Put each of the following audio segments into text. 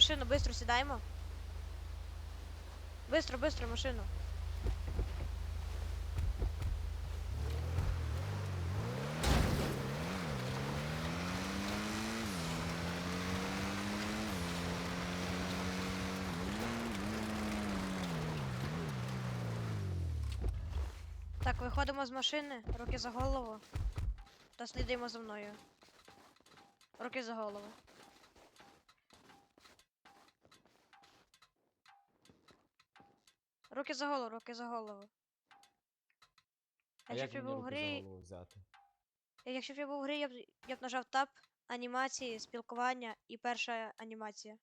машину, быстро сідаємо. Быстро, быстро, машину. Так, виходимо з машини, руки за голову. Та слідуємо за мною. Руки за голову. Руки за голову, руки за голову. А А якщо б я був в грі, якщо б я був в грі, я б, я б нажав тап, анімації, спілкування і перша анімація.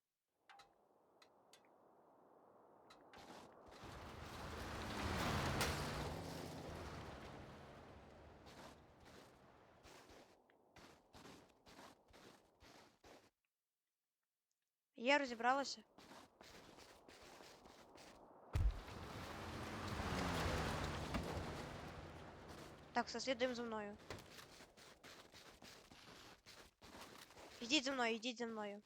Є, розібралася. Так, все, слідуємо за мною. Йдіть за мною, йдіть за мною.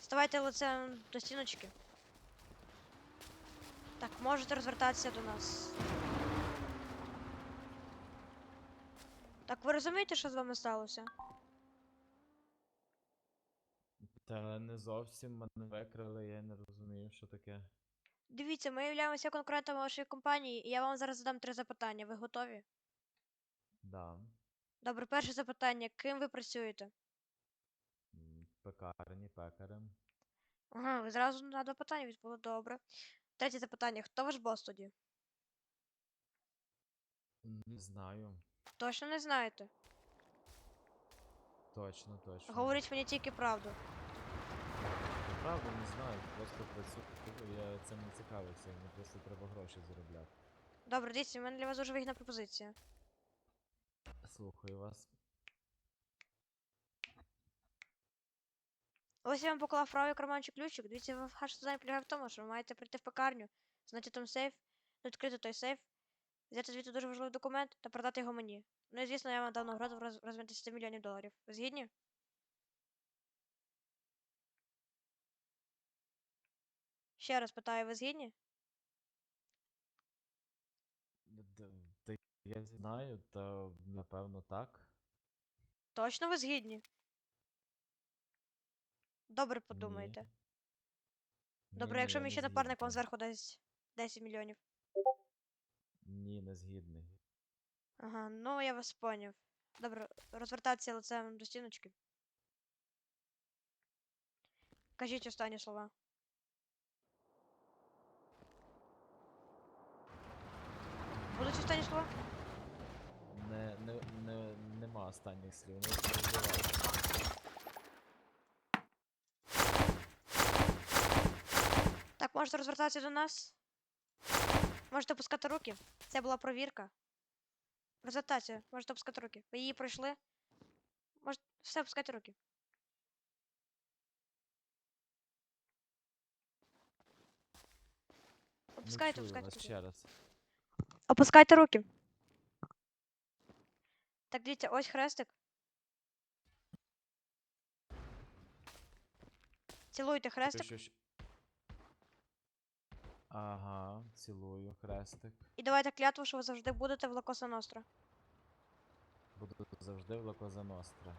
Ставайте лицем до стіночки. Так, можете розвертатися до нас. Так, ви розумієте, що з вами сталося? Та не зовсім мене викрили, я не розумію, що таке. Дивіться, ми являємося конкурентами вашої компанії, і я вам зараз задам три запитання. Ви готові? Да. Добре, перше запитання. Ким ви працюєте? м, Пекарні, пекарем. Ага, ви зразу на два питання відповіли добре. Третє запитання. Хто ваш бос тоді? Не знаю. Точно не знаєте. Точно, точно. Говоріть мені тільки правду. Я Правда, не знаю, просто працюю, я цим не цікавився, мені просто треба гроші заробляти. Добре, дивіться, у мене для вас дуже вигідна пропозиція. Слухаю вас. Ось я вам поклав в правий карманчик ключик. Дивіться, ваше завдання полягає в тому, що ви маєте прийти в пекарню, знайти там сейф, відкрити той сейф, взяти звідти дуже важливий документ та продати його мені. Ну і звісно, я вам дав награду в роз- в розмірі 10 мільйонів доларів. Ви згідні? Ще раз питаю, ви згідні? Д- Та я знаю, та напевно так. Точно ви згідні? Добре Ні. подумайте. Ні, Добре, ні, якщо я мій не ще напарник вам згідний. зверху дасть 10 мільйонів. Ні, не згідний. Ага, ну я вас поняв. Добре, розвертатися лицем до стіночки. Кажіть останні слова. Будуть останні слова? Не, не, не, нема останніх слів. Не. Так, можете розвертатися до нас. Можете опускати руки. Це була провірка. Розвертатися, можете опускати руки. Ви її пройшли. Можете все опускайте руки. Опускайте, чую опускайте вас руки. ще раз. Опускайте руки. Так, дивіться, ось хрестик. Цілуйте Що, хрестик. що, що? Ага, цілую хрестик. І давайте клятву, що ви завжди будете в Лакоса Ностра. Буду завжди в Лакоза Ностра.